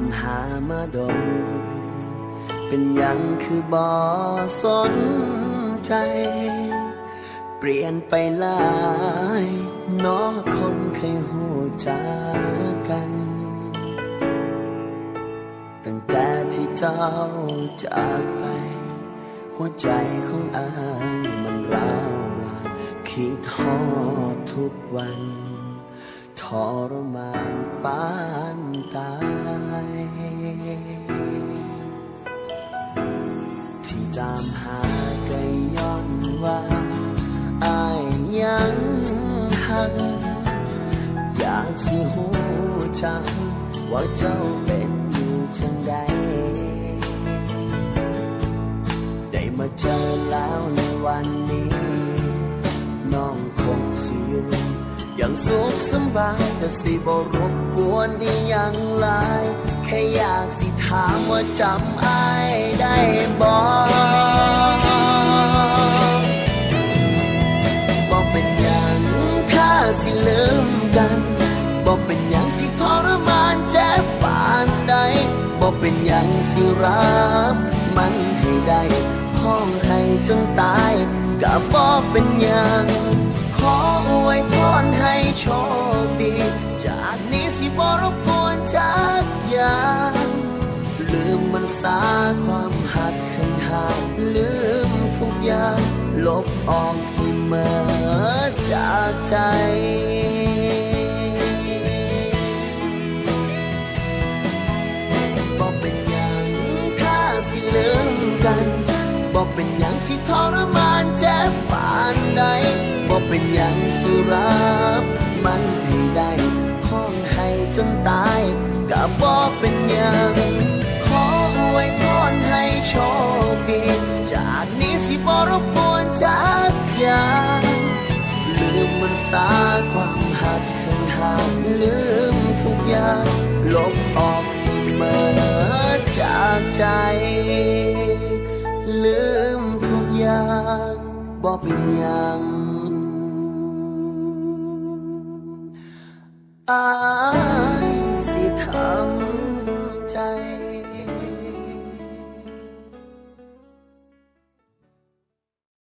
ามหามาดมเป็นยังคือบอสนใจ เปลี่ยนไปลายน้อคนเคยหูจากัน ตั้งแต่ที่เจ้าจากไป หัวใจของอายมันร้าวรานคิดฮอดทุกวัน รมานปานตาย ที่ตามหาก็ย้อนว่าอายยังหัก อยากสิหูจังว่าเจ้าเป็นอยู่จังใดได้มาเจอแล้วในวันนี้น้ ย่างสุขสบายแต่สิบรบกวนอีหยังหลายแค่อยากสิถามว่าจำอายได้บ่บอกเป็นอย่างถ้าสิลืมกันบอกเป็นอย่างสิทรมานเจ็บปานใดบอกเป็นอย่างสิรับมันให้ได้ห้องให้จนตายก็บอกเป็นอย่าง โชคดี จากนี้สิบรบกวนจากอย่างลืมมันสาความหักข้างทาลืมทุกอย่าง ลบออกที่เมื่อจากใจบอกเป็นอย่างถ้าสิลืมกันบอกเป็นอย่างสิทรมานเจ็บปานใดบอกเป็นอย่างสิรับ มันให้ได้ห้องให้จนตายก็บอกเป็นอย่างขออวยพรให้โชคดี จากนี้สิบรบกวนจากอย่างลืมมันสาความหักข้างทาลืมทุกอย่างลบออกที่เมื่อจากใจ ลืมทุกอย่างบอกเป็นอย่าง อาย